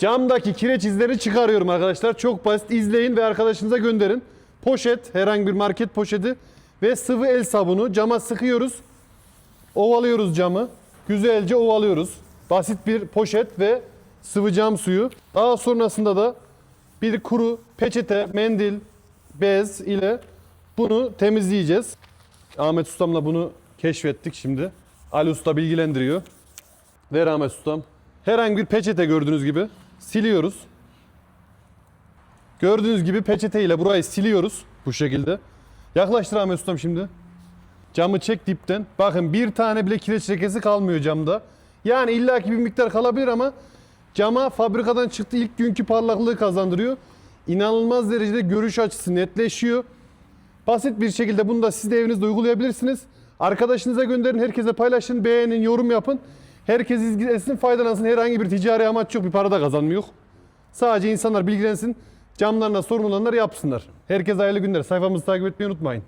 Camdaki kireç izlerini çıkarıyorum arkadaşlar. Çok basit. İzleyin ve arkadaşınıza gönderin. Poşet, herhangi bir market poşeti ve sıvı el sabunu cama sıkıyoruz. Ovalıyoruz camı. Güzelce ovalıyoruz. Basit bir poşet ve sıvı cam suyu. Daha sonrasında da bir kuru peçete, mendil, bez ile bunu temizleyeceğiz. Ahmet Ustam'la bunu keşfettik şimdi. Ali Usta bilgilendiriyor. Ver Ahmet Ustam. Herhangi bir peçete gördüğünüz gibi siliyoruz. Gördüğünüz gibi peçete ile burayı siliyoruz bu şekilde. Yaklaştır Ahmet Ustam şimdi. Camı çek dipten. Bakın bir tane bile kireç lekesi kalmıyor camda. Yani illaki bir miktar kalabilir ama cama fabrikadan çıktı ilk günkü parlaklığı kazandırıyor. İnanılmaz derecede görüş açısı netleşiyor. Basit bir şekilde bunu da siz de evinizde uygulayabilirsiniz. Arkadaşınıza gönderin, herkese paylaşın, beğenin, yorum yapın. Herkes izlesin, faydalansın. Herhangi bir ticari amaç yok, bir para da kazanmıyor. Sadece insanlar bilgilensin, camlarına sorun olanlar yapsınlar. Herkese hayırlı günler. Sayfamızı takip etmeyi unutmayın.